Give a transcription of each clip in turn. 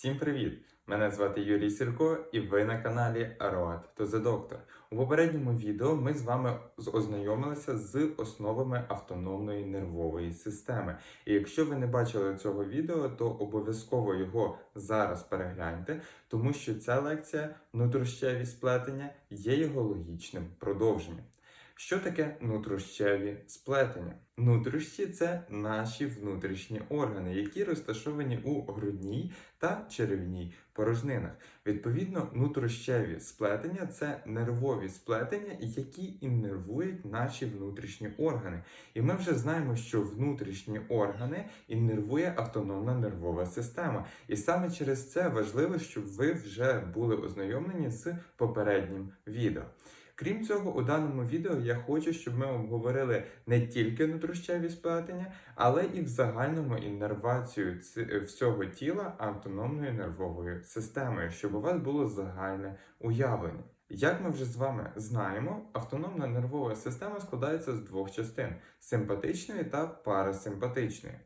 Всім привіт! Мене звати Юрій Сірко, і ви на каналі Road to the Doctor. У попередньому відео ми з вами ознайомилися з основами автономної нервової системи. І якщо ви не бачили цього відео, то обов'язково його зараз перегляньте, тому що ця лекція нутрощеві сплетення є його логічним продовженням. Що таке нутрощеві сплетення? Нутрощі це наші внутрішні органи, які розташовані у грудній та черевній порожнинах. Відповідно, нутрощеві сплетення це нервові сплетення, які іннервують наші внутрішні органи. І ми вже знаємо, що внутрішні органи іннервує автономна нервова система. І саме через це важливо, щоб ви вже були ознайомлені з попереднім відео. Крім цього, у даному відео я хочу, щоб ми обговорили не тільки нутрощеві сплетення, але і в загальному іннервацію ці- всього тіла автономною нервовою системою, щоб у вас було загальне уявлення. Як ми вже з вами знаємо, автономна нервова система складається з двох частин: симпатичної та парасимпатичної.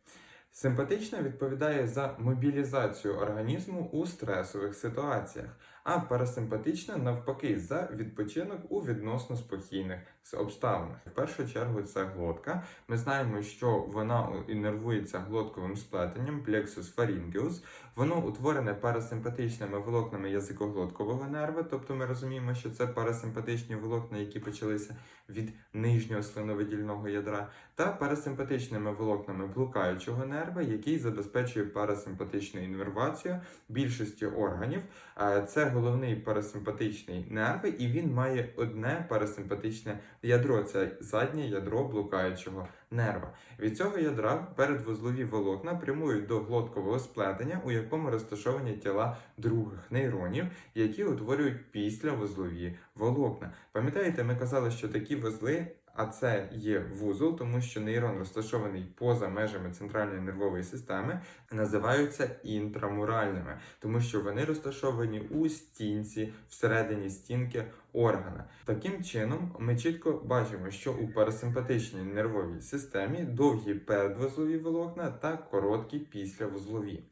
Симпатична відповідає за мобілізацію організму у стресових ситуаціях, а парасимпатична навпаки за відпочинок у відносно спокійних обставинах. В першу чергу це глотка. Ми знаємо, що вона іннервується глотковим сплетенням plexus pharyngeus. Воно утворене парасимпатичними волокнами язикоглоткового нерва, тобто ми розуміємо, що це парасимпатичні волокна, які почалися від нижнього слиновидільного ядра, та парасимпатичними волокнами блукаючого нерва, який забезпечує парасимпатичну іннервацію більшості органів. Е, Це головний парасимпатичний нерв, і він має одне парасимпатичне ядро це заднє ядро блукаючого нерва. Від цього ядра передвузлові волокна прямують до глоткового сплетення, у якому розташовані тіла других нейронів, які утворюють післявузлові волокна. Пам'ятаєте, ми казали, що такі вузли. А це є вузол, тому що нейрон розташований поза межами центральної нервової системи, називаються інтрамуральними, тому що вони розташовані у стінці всередині стінки органа. Таким чином, ми чітко бачимо, що у парасимпатичній нервовій системі довгі передвузлові волокна та короткі післявузлові.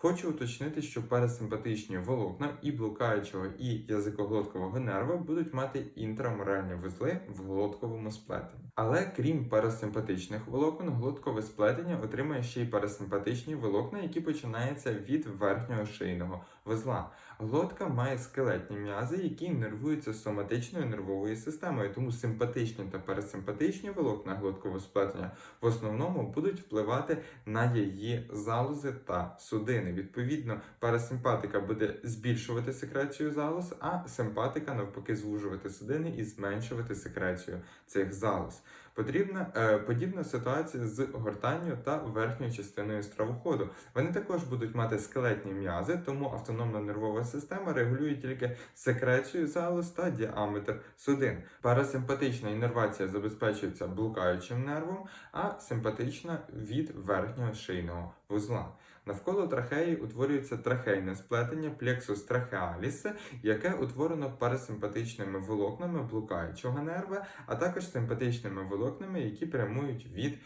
Хочу уточнити, що парасимпатичні волокна і блукаючого, і язикоглоткового нерва будуть мати інтраморальні вузли в глотковому сплетенні. Але крім парасимпатичних волокон, глоткове сплетення отримує ще й парасимпатичні волокна, які починаються від верхнього шийного вузла. Глотка має скелетні м'язи, які нервуються соматичною нервовою системою, тому симпатичні та парасимпатичні волокна глоткового сплетення в основному будуть впливати на її залози та судини. Відповідно, парасимпатика буде збільшувати секрецію залоз, а симпатика навпаки звужувати судини і зменшувати секрецію цих залоз. Потрібна е, подібна ситуація з гортанню та верхньою частиною стравоходу. Вони також будуть мати скелетні м'язи, тому автономна нервова система регулює тільки секрецію залоз та діаметр судин. Парасимпатична іннервація забезпечується блукаючим нервом, а симпатична від верхнього шийного вузла. Навколо трахеї утворюється трахейне сплетення плексус трахеаліс, яке утворено парасимпатичними волокнами блукаючого нерва, а також симпатичними волокнами, які прямують від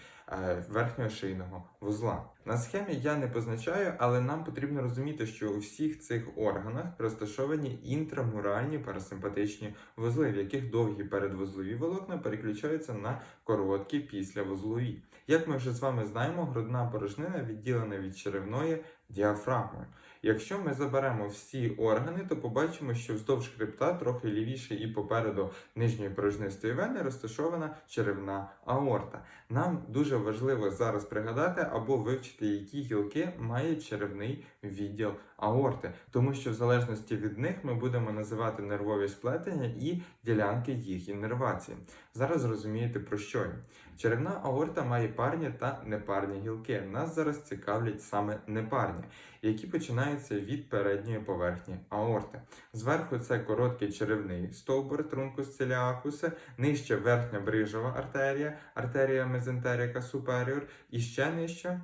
верхнього шийного вузла. На схемі я не позначаю, але нам потрібно розуміти, що у всіх цих органах розташовані інтрамуральні парасимпатичні вузли, в яких довгі передвузлові волокна переключаються на короткі післявузлові. Як ми вже з вами знаємо, грудна порожнина відділена від черевної діафрагмою. Якщо ми заберемо всі органи, то побачимо, що вздовж хребта, трохи лівіше і попереду нижньої порожнистої вени розташована черевна аорта. Нам дуже важливо зараз пригадати або вивчити, які гілки має черевний відділ аорти, тому що в залежності від них ми будемо називати нервові сплетення і ділянки їх іннервації. Зараз зрозумієте про що я. Черевна аорта має парні та непарні гілки. Нас зараз цікавлять саме непарні, які починаються від передньої поверхні аорти. Зверху це короткий черевний стовбур трункус циліакус, нижче верхня брижова артерія, артерія мезентеріка суперіор, і ще нижче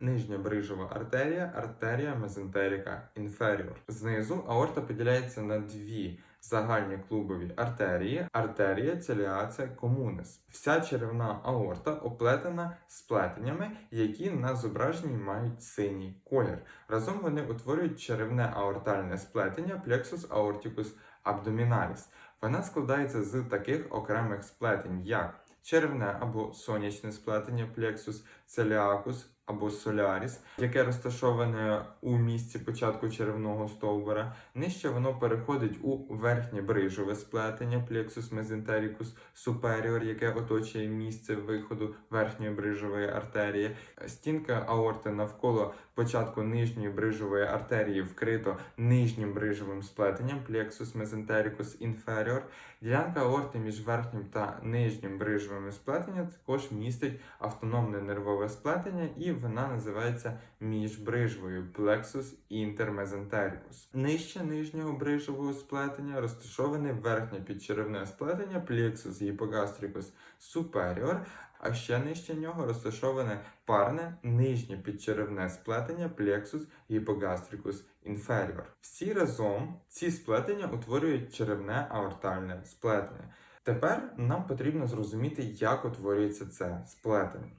Нижня брижова артерія, артерія мезентеріка інферіор. Знизу аорта поділяється на дві загальні клубові артерії, артерія целіація комунес. Вся черевна аорта оплетена сплетеннями, які на зображенні мають синій колір. Разом вони утворюють черевне аортальне сплетення plexus aorticus abdominalis. Вона складається з таких окремих сплетень, як черевне або сонячне сплетення plexus celiacus або solaris, яке розташоване у місці початку черевного стовбура. Нижче воно переходить у верхнє брижове сплетення plexus mesentericus superior, яке оточує місце виходу верхньої брижової артерії. Стінка аорти навколо початку нижньої брижової артерії вкрито нижнім брижовим сплетенням plexus mesentericus inferior. Ділянка аорти між верхнім та нижнім брижовими сплетеннями також містить автономне нервове сплетення, і вона називається міжбрижвою plexus intermesentericus. Нижче нижнього брижового сплетення розташоване верхнє підчеревне сплетення plexus hypogastricus superior, а ще нижче нього розташоване парне нижнє підчеревне сплетення plexus hypogastricus inferior. Всі разом ці сплетення утворюють черевне аортальне сплетення. Тепер нам потрібно зрозуміти, як утворюється це сплетення.